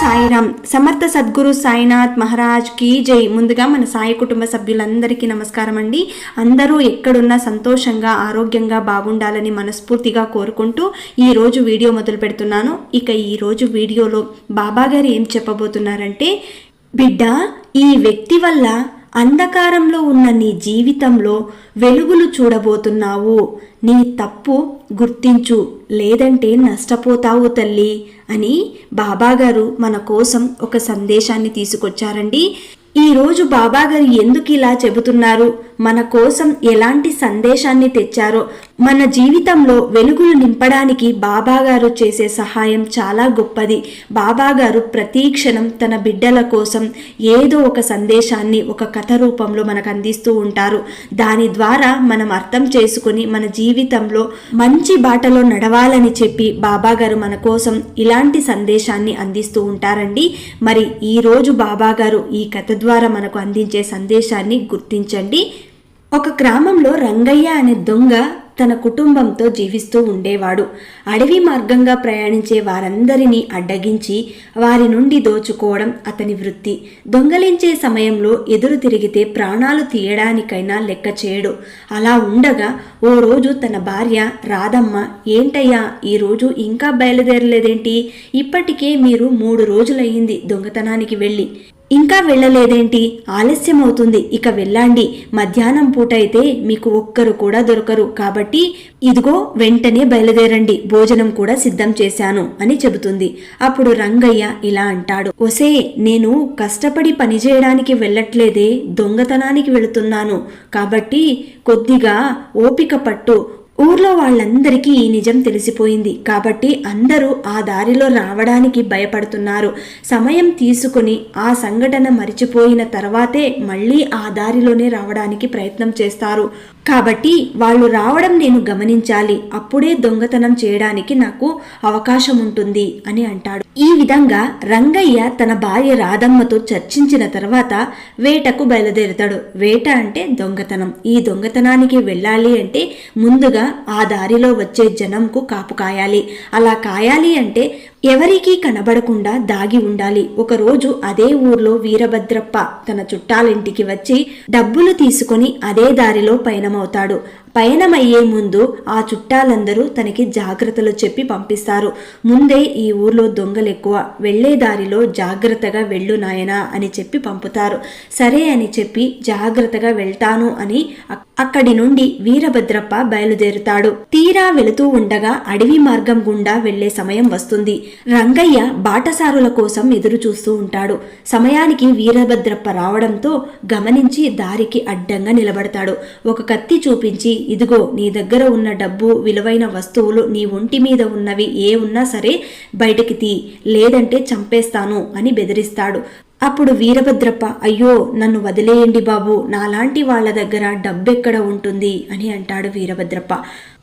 సాయిరామ్ సమర్థ సద్గురు సాయినాథ్ మహారాజ్ కీ జై. ముందుగా మన సాయి కుటుంబ సభ్యులందరికీ నమస్కారం అండి. అందరూ ఎక్కడున్నా సంతోషంగా ఆరోగ్యంగా బాగుండాలని మనస్ఫూర్తిగా కోరుకుంటూ ఈరోజు వీడియో మొదలు పెడుతున్నాను. ఇక ఈరోజు వీడియోలో బాబా గారు ఏం చెప్పబోతున్నారంటే బిడ్డ ఈ వ్యక్తి వల్ల అంధకారంలో ఉన్న నీ జీవితంలో వెలుగులు చూడబోతున్నావు. నీ తప్పు గుర్తించు లేదంటే నష్టపోతావు తల్లి అని బాబాగారు మన కోసం ఒక సందేశాన్ని తీసుకొచ్చారండి. ఈరోజు బాబాగారు ఎందుకు ఇలా చెబుతున్నారు? మన కోసం ఎలాంటి సందేశాన్ని తెచ్చారో మన జీవితంలో వెలుగులు నింపడానికి బాబాగారు చేసే సహాయం చాలా గొప్పది. బాబాగారు ప్రతి క్షణం తన బిడ్డల కోసం ఏదో ఒక సందేశాన్ని ఒక కథ రూపంలో మనకు అందిస్తూ ఉంటారు. దాని ద్వారా మనం అర్థం చేసుకుని మన జీవితంలో మంచి బాటలో నడవాలని చెప్పి బాబాగారు మన కోసం ఇలాంటి సందేశాన్ని అందిస్తూ ఉంటారండి. మరి ఈరోజు బాబాగారు ఈ కథ ద్వారా మనకు అందించే సందేశాన్ని గుర్తించండి. ఒక గ్రామంలో రంగయ్య అనే దొంగ తన కుటుంబంతో జీవిస్తూ ఉండేవాడు. అడవి మార్గంగా ప్రయాణించే వారందరినీ అడ్డగించి వారి నుండి దోచుకోవడం అతని వృత్తి. దొంగలించే సమయంలో ఎదురు తిరిగితే ప్రాణాలు తీయడానికైనా లెక్క చేయడు. అలా ఉండగా ఓ రోజు తన భార్య రాధమ్మ ఏంటయ్యా ఈరోజు ఇంకా బయలుదేరలేదేంటి? ఇప్పటికే మీరు మూడు రోజులయ్యింది దొంగతనానికి వెళ్ళి. ఇంకా వెళ్ళలేదేంటి? ఆలస్యం అవుతుంది ఇక వెళ్ళండి. మధ్యాహ్నం పూట అయితే మీకు ఒక్కరు కూడా దొరకరు. కాబట్టి ఇదిగో వెంటనే బయలుదేరండి. భోజనం కూడా సిద్ధం చేశాను అని చెబుతుంది. అప్పుడు రంగయ్య ఇలా అంటాడు. ఒసే నేను కష్టపడి పనిచేయడానికి వెళ్ళట్లేదే దొంగతనానికి వెళుతున్నాను. కాబట్టి కొద్దిగా ఓపిక పట్టు. ఊర్లో వాళ్ళందరికీ ఈ నిజం తెలిసిపోయింది. కాబట్టి అందరూ ఆ దారిలో రావడానికి భయపడుతున్నారు. సమయం తీసుకుని ఆ సంఘటన మరిచిపోయిన తర్వాతే మళ్ళీ ఆ దారిలోనే రావడానికి ప్రయత్నం చేస్తారు. కాబట్టి వాళ్ళు రావడం నేను గమనించాలి. అప్పుడే దొంగతనం చేయడానికి నాకు అవకాశం ఉంటుంది అని అంటాడు. ఈ విధంగా రంగయ్య తన భార్య రాధమ్మతో చర్చించిన తర్వాత వేటకు బయలుదేరుతాడు. వేట అంటే దొంగతనం. ఈ దొంగతనానికి వెళ్ళాలి అంటే ముందుగా ఆ దారిలో వచ్చే జనంకు కాపు కాయాలి. అలా కాయాలి అంటే ఎవరికీ కనబడకుండా దాగి ఉండాలి. ఒకరోజు అదే ఊర్లో వీరభద్రప్ప తన చుట్టాలింటికి వచ్చి డబ్బులు తీసుకుని అదే దారిలో పయనమవుతాడు. పయనమయ్యే ముందు ఆ చుట్టాలందరూ తనకి జాగ్రత్తలు చెప్పి పంపిస్తారు. ముందే ఈ ఊర్లో దొంగలు ఎక్కువ వెళ్ళే దారిలో జాగ్రత్తగా వెళ్ళు నాయనా అని చెప్పి పంపుతారు. సరే అని చెప్పి జాగ్రత్తగా వెళ్తాను అని అక్కడి నుండి వీరభద్రప్ప బయలుదేరుతాడు. తీరా వెళుతూ ఉండగా అడవి మార్గం గుండా వెళ్ళే సమయం వస్తుంది. రంగయ్య బాటసారుల కోసం ఎదురు చూస్తూ ఉంటాడు. సమయానికి వీరభద్రప్ప రావడంతో గమనించి దారికి అడ్డంగా నిలబడతాడు. ఒక కత్తి చూపించి ఇదిగో నీ దగ్గర ఉన్న డబ్బు విలువైన వస్తువులు నీ ఒంటి మీద ఉన్నవి ఏ ఉన్నా సరే బయటికి తీ లేదంటే చంపేస్తాను అని బెదిరిస్తాడు. అప్పుడు వీరభద్రప్ప అయ్యో నన్ను వదిలేయండి బాబు నాలాంటి వాళ్ళ దగ్గర డబ్బెక్కడ ఉంటుంది అని అంటాడు వీరభద్రప్ప.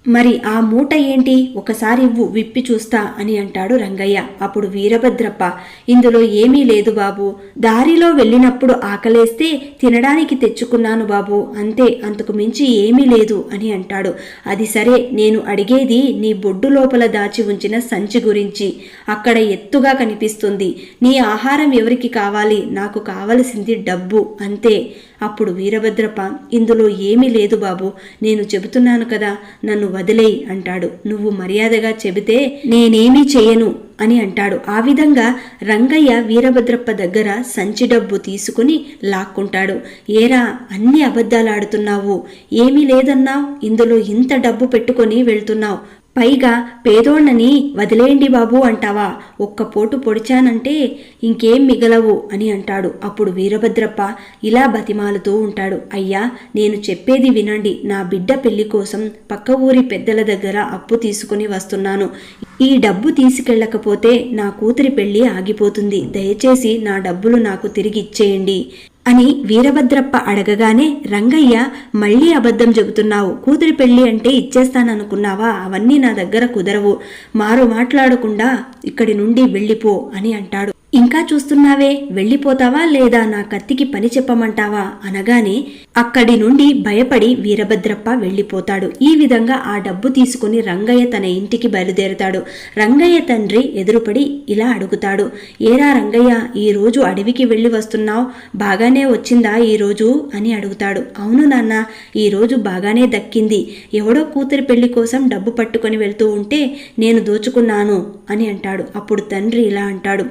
మరి ఆ మూట ఏంటి? ఒకసారి ఇవ్వు విప్పి చూస్తా అని అంటాడు రంగయ్య. అప్పుడు వీరభద్రప్ప ఇందులో ఏమీ లేదు బాబు. దారిలో వెళ్ళినప్పుడు ఆకలేస్తే తినడానికి తెచ్చుకున్నాను బాబు. అంతే అంతకు మించి ఏమీ లేదు అని అంటాడు. అది సరే నేను అడిగేది నీ బొడ్డు లోపల దాచి ఉంచిన సంచి గురించి. అక్కడ ఎత్తుగా కనిపిస్తుంది. నీ ఆహారం ఎవరికి కావాలి? నాకు కావలసింది డబ్బు. అంతే. అప్పుడు వీరభద్రప్ప ఇందులో ఏమీ లేదు బాబు నేను చెబుతున్నాను కదా నన్ను వదిలేయి అంటాడు. నువ్వు మర్యాదగా చెబితే నేనేమీ చేయను అని అంటాడు. ఆ విధంగా రంగయ్య వీరభద్రప్ప దగ్గర సంచి డబ్బు తీసుకుని లాక్కుంటాడు. ఏరా అన్ని అబద్ధాలు ఆడుతున్నావు. ఏమీ లేదన్నావు. ఇందులో ఇంత డబ్బు పెట్టుకొని వెళ్తున్నావు. పైగా పేదోళ్ళని వదిలేయండి బాబు అంటావా. ఒక్క పోటు పొడిచానంటే ఇంకేం మిగలవు అని అంటాడు. అప్పుడు వీరభద్రప్ప ఇలా బతిమాలుతూ ఉంటాడు. అయ్యా నేను చెప్పేది వినండి. నా బిడ్డ పెళ్ళి కోసం పక్క ఊరి పెద్దల దగ్గర అప్పు తీసుకుని వస్తున్నాను. ఈ డబ్బు తీసుకెళ్ళకపోతే నా కూతురి పెళ్ళి ఆగిపోతుంది. దయచేసి నా డబ్బులు నాకు తిరిగి ఇచ్చేయండి. అని వీరభద్రప్ప అడగగానే రంగయ్య మళ్ళీ అబద్ధం చెబుతున్నావు. కూతురి పెళ్ళి అంటే ఇచ్చేస్తాననుకున్నావా? అవన్నీ నా దగ్గర కుదరవు. మారు మాట్లాడకుండా ఇక్కడి నుండి వెళ్ళిపో అని అంటాడు. ఇంకా చూస్తున్నావే వెళ్ళిపోతావా లేదా నా కత్తికి పని చెప్పమంటావా? అనగానే అక్కడి నుండి భయపడి వీరభద్రప్ప వెళ్ళిపోతాడు. ఈ విధంగా ఆ డబ్బు తీసుకుని రంగయ్య తన ఇంటికి బయలుదేరుతాడు. రంగయ్య తండ్రి ఎదురుపడి ఇలా అడుగుతాడు. ఏరా రంగయ్య ఈ రోజు అడవికి వెళ్ళి వస్తున్నావు? బాగానే వచ్చిందా ఈ రోజు? అని అడుగుతాడు. అవును నాన్న ఈరోజు బాగానే దక్కింది. ఎవడో కూతురి పెళ్ళి కోసం డబ్బు పట్టుకొని వెళ్తూ ఉంటే నేను దోచుకున్నాను అని అంటాడు. అప్పుడు తండ్రి ఇలా అంటాడు.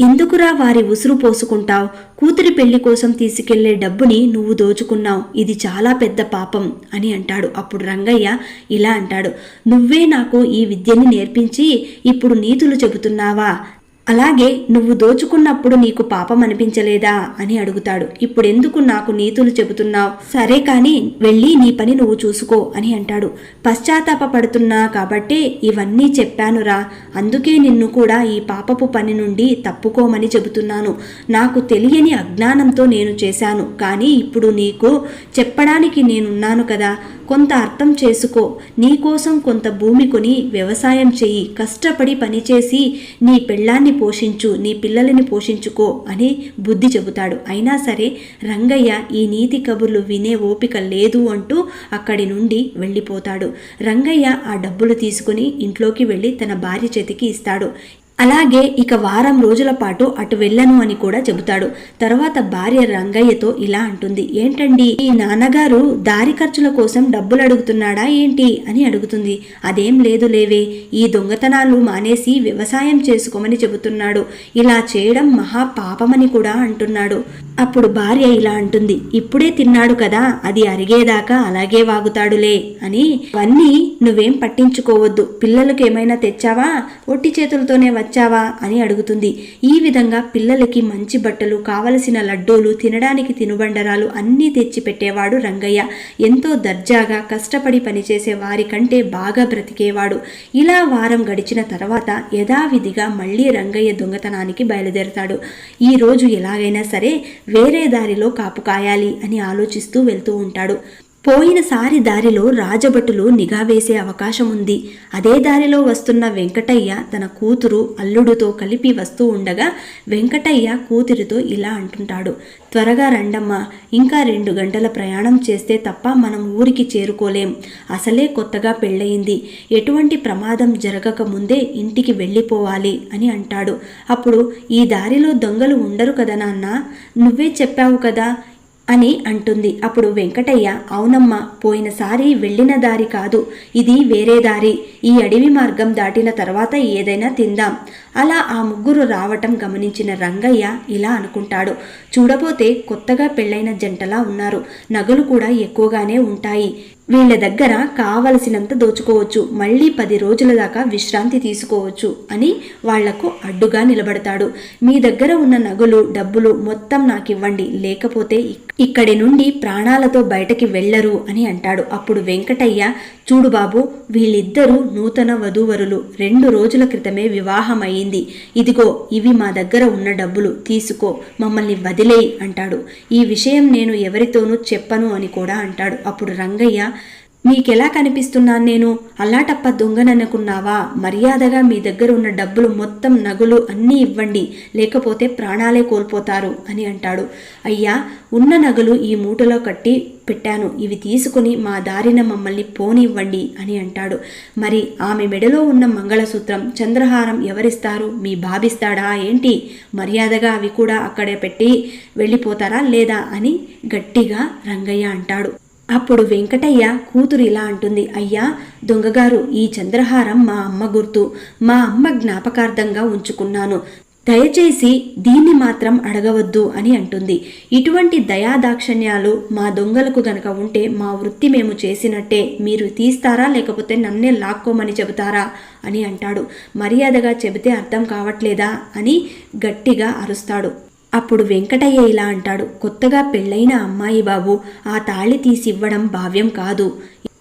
ఎందుకురా వారి ఉసురు పోసుకుంటావు? కూతురి పెళ్ళి కోసం తీసుకెళ్ళే డబ్బుని నువ్వు దోచుకున్నావు. ఇది చాలా పెద్ద పాపం అని అంటాడు. అప్పుడు రంగయ్య ఇలా అంటాడు. నువ్వే నాకు ఈ విద్యని నేర్పించి ఇప్పుడు నీతులు చెబుతున్నావా? అలాగే నువ్వు దోచుకున్నప్పుడు నీకు పాపం అనిపించలేదా? అని అడుగుతాడు. ఇప్పుడెందుకు నాకు నీతులు చెబుతున్నావు? సరే కాని వెళ్ళి నీ పని నువ్వు చూసుకో అని అంటాడు. పశ్చాత్తాప పడుతున్నా కాబట్టే ఇవన్నీ చెప్పానురా. అందుకే నిన్ను కూడా ఈ పాపపు పని నుండి తప్పుకోమని చెబుతున్నాను. నాకు తెలియని అజ్ఞానంతో నేను చేశాను. కానీ ఇప్పుడు నీకు చెప్పడానికి నేనున్నాను కదా. కొంత అర్థం చేసుకో. నీకోసం కొంత భూమి కొని వ్యవసాయం చెయ్యి. కష్టపడి పనిచేసి నీ పెళ్ళాన్ని పోషించు నీ పిల్లలని పోషించుకో అని బుద్ధి చెబుతాడు. అయినా సరే రంగయ్య ఈ నీతి కబుర్లు వినే ఓపిక లేదు అంటూ అక్కడి నుండి వెళ్ళిపోతాడు. రంగయ్య ఆ డబ్బులు తీసుకుని ఇంట్లోకి వెళ్ళి తన భార్య చేతికి ఇస్తాడు. అలాగే ఇక వారం రోజుల పాటు అటు వెళ్ళను అని కూడా చెబుతాడు. తర్వాత భార్య రంగయ్యతో ఇలా అంటుంది. ఏంటండి? ఈ నాన్నగారు దారి ఖర్చుల కోసం డబ్బులు అడుగుతున్నాడా ఏంటి? అని అడుగుతుంది. అదేం లేదు లేవే. ఈ దొంగతనాలు మానేసి వ్యవసాయం చేసుకోమని చెబుతున్నాడు. ఇలా చేయడం మహా పాపమని కూడా అంటున్నాడు. అప్పుడు భార్య ఇలా అంటుంది. ఇప్పుడే తిన్నాడు కదా. అది అరిగేదాకా అలాగే వాగుతాడులే అని. అవన్నీ నువ్వేం పట్టించుకోవద్దు. పిల్లలకు ఏమైనా తెచ్చావా? ఒట్టి చేతులతోనే వచ్చావా అని అడుగుతుంది. ఈ విధంగా పిల్లలకి మంచి బట్టలు కావలసిన లడ్డూలు తినడానికి తినుబండరాలు అన్నీ తెచ్చి పెట్టేవాడు రంగయ్య. ఎంతో దర్జాగా కష్టపడి పనిచేసే వారి కంటే బాగా బ్రతికేవాడు. ఇలా వారం గడిచిన తర్వాత యథావిధిగా మళ్ళీ రంగయ్య దొంగతనానికి బయలుదేరతాడు. ఈ రోజు ఎలాగైనా సరే వేరే దారిలో కాపు కాయాలి అని ఆలోచిస్తూ వెళ్తూ ఉంటాడు. పోయినసారి దారిలో రాజభటులు నిఘా వేసే అవకాశం ఉంది అదే దారిలో వస్తున్న వెంకటయ్య తన కూతురు అల్లుడితో కలిపి వస్తూ ఉండగా వెంకటయ్య కూతురితో ఇలా అంటుంటాడు త్వరగా రండమ్మా ఇంకా రెండు గంటల ప్రయాణం చేస్తే తప్ప మనం ఊరికి చేరుకోలేం. అసలే కొత్తగా పెళ్ళయింది. ఎటువంటి ప్రమాదం జరగక ముందే ఇంటికి వెళ్ళిపోవాలి అని అంటాడు. అప్పుడు ఈ దారిలో దొంగలు ఉండరు కదా నాన్న? నువ్వే చెప్పావు కదా అని అంటుంది. అప్పుడు వెంకటయ్య అవునమ్మా పోయినసారి వెళ్ళిన దారి కాదు ఇది వేరే దారి. ఈ అడవి మార్గం దాటిన తర్వాత ఏదైనా తిందాం. అలా ఆ ముగ్గురు రావటం గమనించిన రంగయ్య ఇలా అనుకుంటాడు. చూడబోతే కొత్తగా పెళ్ళైన జంటలా ఉన్నారు. నగలు కూడా ఎక్కువగానే ఉంటాయి. వీళ్ళ దగ్గర కావలసినంత దోచుకోవచ్చు. మళ్ళీ పది రోజుల దాకా విశ్రాంతి తీసుకోవచ్చు అని వాళ్ళకు అడ్డుగా నిలబడతాడు. మీ దగ్గర ఉన్న నగలు డబ్బులు మొత్తం నాకివ్వండి. లేకపోతే ఇక్కడి నుండి ప్రాణాలతో బయటకి వెళ్ళరు అని అంటాడు. అప్పుడు వెంకటయ్య చూడు బాబు వీళ్ళిద్దరూ నూతన వధూవరులు. రెండు రోజుల క్రితమే వివాహం అయింది ఇదిగో ఇవి మా దగ్గర ఉన్న డబ్బులు. తీసుకో మమ్మల్ని వదిలేయి అంటాడు. ఈ విషయం నేను ఎవరితోనూ చెప్పను అని కూడా అంటాడు. అప్పుడు రంగయ్య నీకెలా కనిపిస్తున్నాను నేను? అల్లాటప్ప దొంగననుకున్నావా? మర్యాదగా మీ దగ్గర ఉన్న డబ్బులు మొత్తం నగులు అన్నీ ఇవ్వండి. లేకపోతే ప్రాణాలే కోల్పోతారు అని అంటాడు. అయ్యా ఉన్న నగలు ఈ మూటలో కట్టి పెట్టాను. ఇవి తీసుకుని మా దారిన మమ్మల్ని పోనివ్వండి అని అంటాడు. మరి ఆమె మెడలో ఉన్న మంగళసూత్రం చంద్రహారం ఎవరిస్తారు? మీ బాబిస్తాడా ఏంటి? మర్యాదగా అవి కూడా అక్కడే పెట్టి వెళ్ళిపోతారా లేదా అని గట్టిగా రంగయ్య అంటాడు. అప్పుడు వెంకటయ్య కూతురు ఇలా అంటుంది అయ్యా దొంగగారు ఈ చంద్రహారం మా అమ్మ గుర్తు. మా అమ్మ జ్ఞాపకార్థంగా ఉంచుకున్నాను. దయచేసి దీన్ని మాత్రం అడగవద్దు అని అంటుంది. ఇటువంటి దయాదాక్షణ్యాలు మా దొంగలకు గనక ఉంటే మా వృత్తి మేము చేసినట్టే. మీరు తీస్తారా లేకపోతే నన్నే లాక్కోమని చెబుతారా? అని అంటాడు. మర్యాదగా చెబితే అర్థం కావట్లేదా? అని గట్టిగా అరుస్తాడు. అప్పుడు వెంకటయ్య ఇలా అంటాడు కొత్తగా పెళ్ళైన అమ్మాయి బాబు ఆ తాళి తీసివ్వడం భావ్యం కాదు.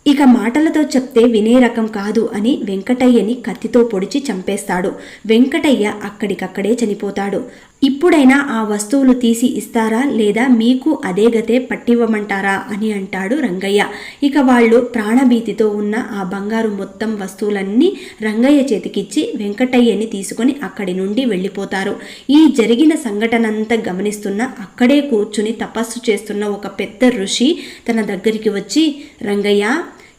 ఇక మాటలతో చెప్తే వినే రకం కాదు అని వెంకటయ్యని కత్తితో పొడిచి చంపేస్తాడు. వెంకటయ్య అక్కడికక్కడే చనిపోతాడు. ఇప్పుడైనా ఆ వస్తువులు తీసి ఇస్తారా లేదా మీకు అదే గతే పట్టివ్వమంటారా అని అంటాడు రంగయ్య. ఇక వాళ్ళు ప్రాణభీతితో ఉన్న ఆ బంగారు మొత్తం వస్తువులన్నీ రంగయ్య చేతికిచ్చి వెంకటయ్యని తీసుకొని అక్కడి నుండి వెళ్ళిపోతారు. ఈ జరిగిన సంఘటనంతా గమనిస్తున్న అక్కడే కూర్చుని తపస్సు చేస్తున్న ఒక పెద్ద ఋషి తన దగ్గరికి వచ్చి రంగయ్య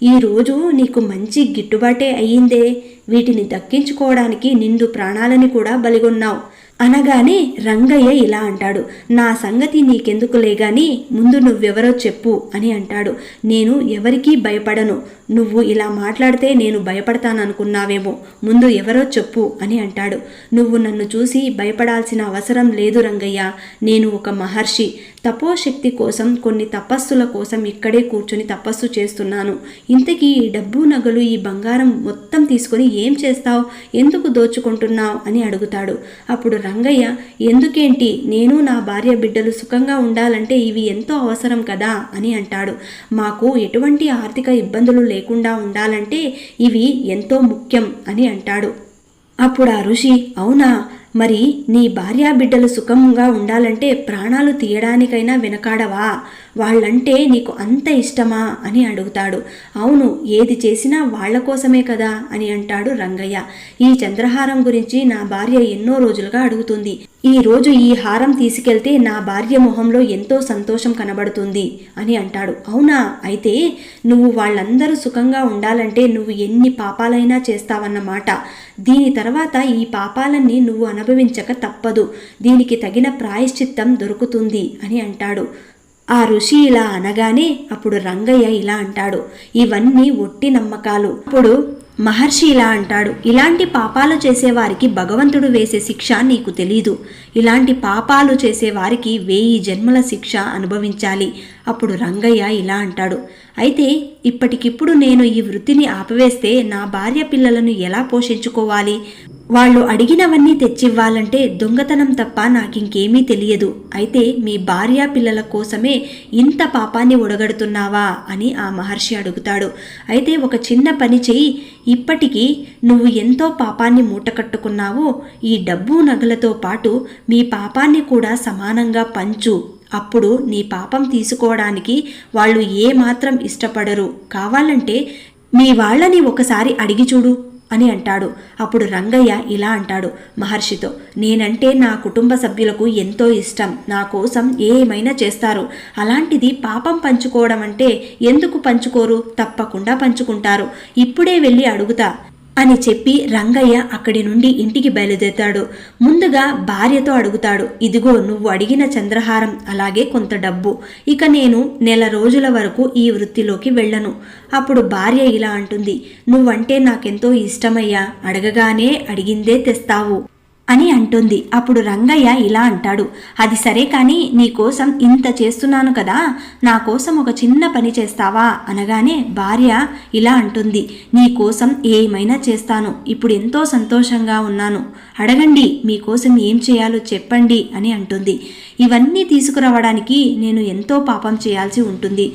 ఈ రోజు నీకు మంచి గిట్టుబాటే అయ్యిందే. వీటిని దక్కించుకోవడానికి నిండు ప్రాణాలని కూడా బలిగొన్నావు. అనగానే రంగయ్య ఇలా అంటాడు నా సంగతి నీకెందుకులే గాని ముందు నువ్వెవరో చెప్పు అని అంటాడు. నేను ఎవరికీ భయపడను. నువ్వు ఇలా మాట్లాడితే నేను భయపడతాననుకున్నావేమో ముందు ఎవరో చెప్పు అని అంటాడు. నువ్వు నన్ను చూసి భయపడాల్సిన అవసరం లేదు రంగయ్య నేను ఒక మహర్షి. తపోశక్తి కోసం కొన్ని తపస్సుల కోసం ఇక్కడే కూర్చొని తపస్సు చేస్తున్నాను. ఇంతకీ ఈ డబ్బు నగలు ఈ బంగారం మొత్తం తీసుకొని ఏం చేస్తావు? ఎందుకు దోచుకుంటున్నావు? అని అడుగుతాడు. అప్పుడు రంగయ్య ఎందుకేంటి? నేను నా భార్య బిడ్డలు సుఖంగా ఉండాలంటే ఇవి ఎంతో అవసరం కదా? అని అంటాడు. మాకు ఎటువంటి ఆర్థిక ఇబ్బందులు లేకుండా ఉండాలంటే ఇవి ఎంతో ముఖ్యం అని అంటాడు. అప్పుడు ఆ ఋషి అవునా? మరి నీ భార్యా బిడ్డలు సుఖంగా ఉండాలంటే ప్రాణాలు తీయడానికైనా వెనకాడవా? వాళ్ళంటే నీకు అంత ఇష్టమా? అని అడుగుతాడు. అవును ఏది చేసినా వాళ్ళ కోసమే కదా? అని అంటాడు రంగయ్య. ఈ చంద్రహారం గురించి నా భార్య ఎన్నో రోజులుగా అడుగుతుంది. ఈ రోజు ఈ హారం తీసుకెళ్తే నా భార్య మొహంలో ఎంతో సంతోషం కనబడుతుంది అని అంటాడు. అవునా? అయితే నువ్వు వాళ్ళందరూ సుఖంగా ఉండాలంటే నువ్వు ఎన్ని పాపాలైనా చేస్తావన్నమాట దీని తర్వాత ఈ పాపాలన్నీ నువ్వు అనుభవించక తప్పదు. దీనికి తగిన ప్రాయశ్చిత్తం దొరుకుతుంది అని అంటాడు. ఆ ఋషి ఇలా అనగానే అప్పుడు రంగయ్య ఇలా అంటాడు. ఇవన్నీ ఒట్టి నమ్మకాలు. అప్పుడు మహర్షి ఇలా అంటాడు ఇలాంటి పాపాలు చేసేవారికి భగవంతుడు వేసే శిక్ష నీకు తెలీదు. ఇలాంటి పాపాలు చేసేవారికి వేయి జన్మల శిక్ష అనుభవించాలి. అప్పుడు రంగయ్య ఇలా అంటాడు అయితే ఇప్పటికిప్పుడు నేను ఈ వృత్తిని ఆపవేస్తే నా భార్య పిల్లలను ఎలా పోషించుకోవాలి? వాళ్ళు అడిగినవన్నీ తెచ్చివ్వాలంటే దొంగతనం తప్ప నాకింకేమీ తెలియదు. అయితే మీ భార్య పిల్లల కోసమే ఇంత పాపాన్ని ఒడగడుతున్నావా? అని ఆ మహర్షి అడుగుతాడు. అయితే ఒక చిన్న పని చెయ్యి. ఇప్పటికీ నువ్వు ఎంతో పాపాన్ని మూటకట్టుకున్నావో. ఈ డబ్బు నగలతో పాటు మీ పాపాన్ని కూడా సమానంగా పంచు. అప్పుడు నీ పాపం తీసుకోవడానికి వాళ్ళు ఏమాత్రం ఇష్టపడరు. కావాలంటే మీ వాళ్ళని ఒకసారి అడిగి చూడు. అని అంటాడు. అప్పుడు రంగయ్య ఇలా అంటాడు. మహర్షితో నేనంటే నా కుటుంబ సభ్యులకు ఎంతో ఇష్టం. నా కోసం ఏమైనా చేస్తారు. అలాంటిది పాపం పంచుకోవడం అంటే ఎందుకు పంచుకోరు? తప్పకుండా పంచుకుంటారు. ఇప్పుడే వెళ్ళి అడుగుతా. అని చెప్పి రంగయ్య అక్కడి నుండి ఇంటికి బయలుదేరుతాడు. ముందుగా భార్యతో అడుగుతాడు ఇదిగో నువ్వు అడిగిన చంద్రహారం అలాగే కొంత డబ్బు. ఇక నేను నెల రోజుల వరకు ఈ వృత్తిలోకి వెళ్ళను. అప్పుడు భార్య ఇలా అంటుంది నువ్వంటే నాకెంతో ఇష్టమయ్యా. అడగగానే అడిగిందే తెస్తావు. అని అంటుంది. అప్పుడు రంగయ్య ఇలా అంటాడు. అది సరే కానీ నీకోసం ఇంత చేస్తున్నాను కదా నా కోసం ఒక చిన్న పని చేస్తావా? అనగానే భార్య ఇలా అంటుంది. నీకోసం ఏమైనా చేస్తాను. ఇప్పుడు ఎంతో సంతోషంగా ఉన్నాను. అడగండి మీకోసం ఏం చేయాలో చెప్పండి అని అంటుంది. ఇవన్నీ తీసుకురావడానికి నేను ఎంతో పాపం చేయాల్సి ఉంటుంది.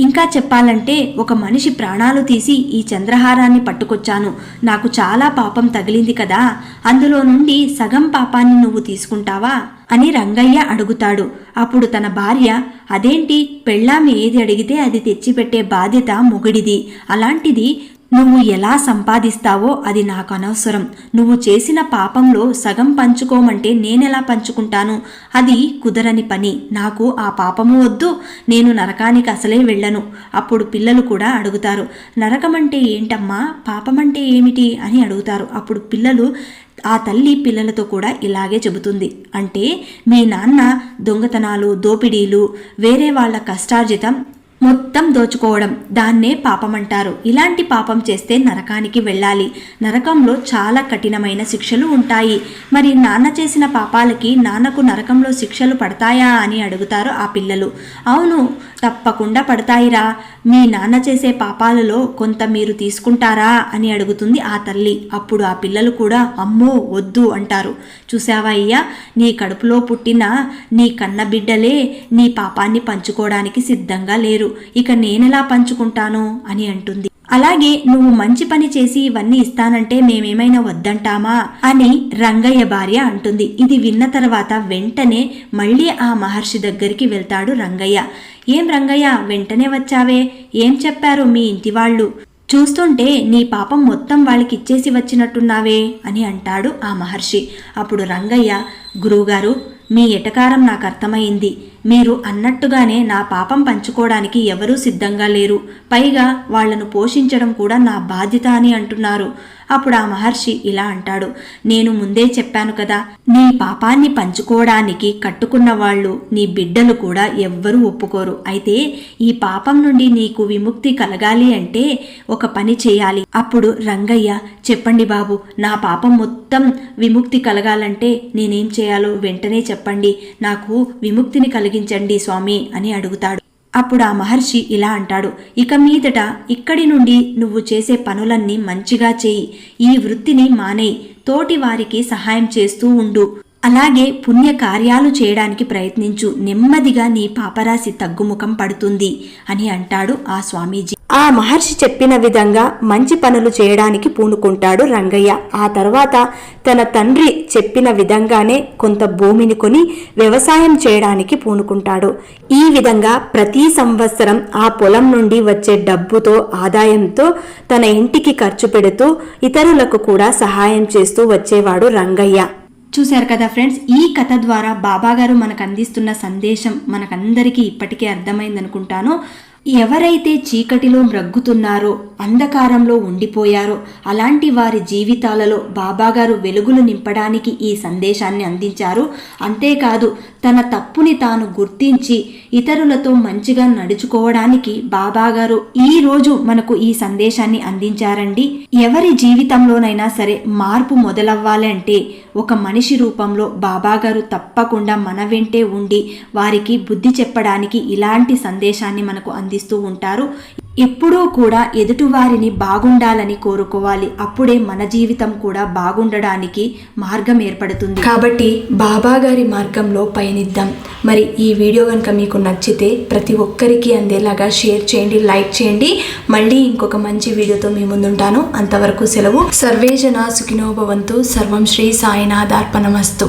ఇంకా చెప్పాలంటే ఒక మనిషి ప్రాణాలు తీసి ఈ చంద్రహారాన్ని పట్టుకొచ్చాను. నాకు చాలా పాపం తగిలింది కదా. అందులో నుండి సగం పాపాన్ని నువ్వు తీసుకుంటావా? అని రంగయ్య అడుగుతాడు. అప్పుడు తన భార్య అదేంటి? పెళ్ళామి ఏది అడిగితే అది తెచ్చిపెట్టే బాధ్యత మొగుడిది. అలాంటిది నువ్వు ఎలా సంపాదిస్తావో అది నాకు అనవసరం. నువ్వు చేసిన పాపంలో సగం పంచుకోమంటే నేనెలా పంచుకుంటాను? అది కుదరని పని. నాకు ఆ పాపము వద్దు. నేను నరకానికి అసలే వెళ్ళను. అప్పుడు పిల్లలు కూడా అడుగుతారు నరకమంటే ఏంటమ్మా? పాపమంటే ఏమిటి? అని అడుగుతారు. అప్పుడు పిల్లలు ఆ తల్లి పిల్లలతో కూడా ఇలాగే చెబుతుంది. అంటే మీ నాన్న దొంగతనాలు దోపిడీలు వేరే వాళ్ళ కష్టార్జితం మొత్తం దోచుకోవడం. దాన్నే పాపమంటారు. ఇలాంటి పాపం చేస్తే నరకానికి వెళ్ళాలి. నరకంలో చాలా కఠినమైన శిక్షలు ఉంటాయి. మరి నాన్న చేసిన పాపాలకి నాన్నకు నరకంలో శిక్షలు పడతాయా అని అడుగుతారు ఆ పిల్లలు. అవును తప్పకుండా పడతాయిరా. మీ నాన్న చేసే పాపాలలో కొంత మీరు తీసుకుంటారా? అని అడుగుతుంది ఆ తల్లి. అప్పుడు ఆ పిల్లలు కూడా అమ్మో వద్దు అంటారు. చూసావా అయ్యా? నీ కడుపులో పుట్టిన నీ కన్న బిడ్డలే నీ పాపాన్ని పంచుకోవడానికి సిద్ధంగా లేరు. ఇక నేనెలా పంచుకుంటాను? అని అంటుంది. అలాగే నువ్వు మంచి పని చేసి ఇవన్నీ ఇస్తానంటే మేమేమైనా వద్దంటామా? అని రంగయ్య భార్య అంటుంది. ఇది విన్న తర్వాత వెంటనే మళ్ళీ ఆ మహర్షి దగ్గరికి వెళ్తాడు రంగయ్య. ఏం రంగయ్య వెంటనే వచ్చావే? ఏం చెప్పారు మీ ఇంటి వాళ్ళు చూస్తుంటే నీ పాపం మొత్తం వాళ్ళకి ఇచ్చేసి వచ్చినట్టున్నావే అని అంటాడు ఆ మహర్షి. అప్పుడు రంగయ్య గురువుగారు మీ ఎటకారం నాకు అర్థమైంది మీరు అన్నట్టుగానే నా పాపం పంచుకోవడానికి ఎవరూ సిద్ధంగా లేరు. పైగా వాళ్ళను పోషించడం కూడా నా బాధ్యత అని అంటున్నారు. అప్పుడు ఆ మహర్షి ఇలా అంటాడు. నేను ముందే చెప్పాను కదా నీ పాపాన్ని పంచుకోవడానికి కట్టుకున్న వాళ్ళు నీ బిడ్డలు కూడా ఎవ్వరూ ఒప్పుకోరు. అయితే ఈ పాపం నుండి నీకు విముక్తి కలగాలి అంటే ఒక పని చేయాలి. అప్పుడు రంగయ్య చెప్పండి బాబు నా పాపం మొత్తం విముక్తి కలగాలంటే నేనేం చేయాలో వెంటనే చెప్పండి. నాకు విముక్తిని కలిగి కలిగించండి స్వామి అని అడుగుతాడు. అప్పుడు ఆ మహర్షి ఇలా అంటాడు ఇక మీదట ఇక్కడి నుండి నువ్వు చేసే పనులన్నీ మంచిగా చేయి ఈ వృత్తిని మానేయి తోటి వారికి సహాయం చేస్తూ ఉండు. అలాగే పుణ్య కార్యాలు చేయడానికి ప్రయత్నించు నెమ్మదిగా నీ పాపరాశి తగ్గుముఖం పడుతుంది అని అంటాడు ఆ స్వామీజీ. ఆ మహర్షి చెప్పిన విధంగా మంచి పనులు చేయడానికి పూనుకుంటాడు రంగయ్య. ఆ తర్వాత తన తండ్రి చెప్పిన విధంగానే కొంత భూమిని కొని వ్యవసాయం చేయడానికి పూనుకుంటాడు. ఈ విధంగా ప్రతి సంవత్సరం ఆ పొలం నుండి వచ్చే డబ్బుతో ఆదాయంతో తన ఇంటికి ఖర్చు పెడుతూ ఇతరులకు కూడా సహాయం చేస్తూ వచ్చేవాడు రంగయ్య. చూశారు కదా ఫ్రెండ్స్ ఈ కథ ద్వారా బాబాగారు మనకు అందిస్తున్న సందేశం మనకందరికీ ఇప్పటికే అర్థమైందనుకుంటాను. ఎవరైతే చీకటిలో మ్రగ్గుతున్నారో అంధకారంలో ఉండిపోయారో అలాంటి వారి జీవితాలలో బాబాగారు వెలుగులు నింపడానికి ఈ సందేశాన్ని అందించారు. అంతేకాదు తన తప్పుని తాను గుర్తించి ఇతరులతో మంచిగా నడుచుకోవడానికి బాబాగారు ఈ రోజు మనకు ఈ సందేశాన్ని అందించారండి. ఎవరి జీవితంలోనైనా సరే మార్పు మొదలవ్వాలంటే ఒక మనిషి రూపంలో బాబాగారు తప్పకుండా మన వెంటే ఉండి వారికి బుద్ధి చెప్పడానికి ఇలాంటి సందేశాన్ని మనకు అంది అందిస్తూ ఉంటారు. ఎప్పుడూ కూడా ఎదుటివారిని బాగుండాలని కోరుకోవాలి. అప్పుడే మన జీవితం కూడా బాగుండడానికి మార్గం ఏర్పడుతుంది. కాబట్టి బాబా గారి మార్గంలో పయనిద్దాం. మరి ఈ వీడియో కనుక మీకు నచ్చితే ప్రతి ఒక్కరికి అందేలాగా షేర్ చేయండి లైక్ చేయండి. మళ్ళీ ఇంకొక మంచి వీడియోతో మీ ముందుంటాను. అంతవరకు సెలవు. సర్వేజన సుఖినోభవంతు సర్వం శ్రీ సాయినాథార్పణమస్తు.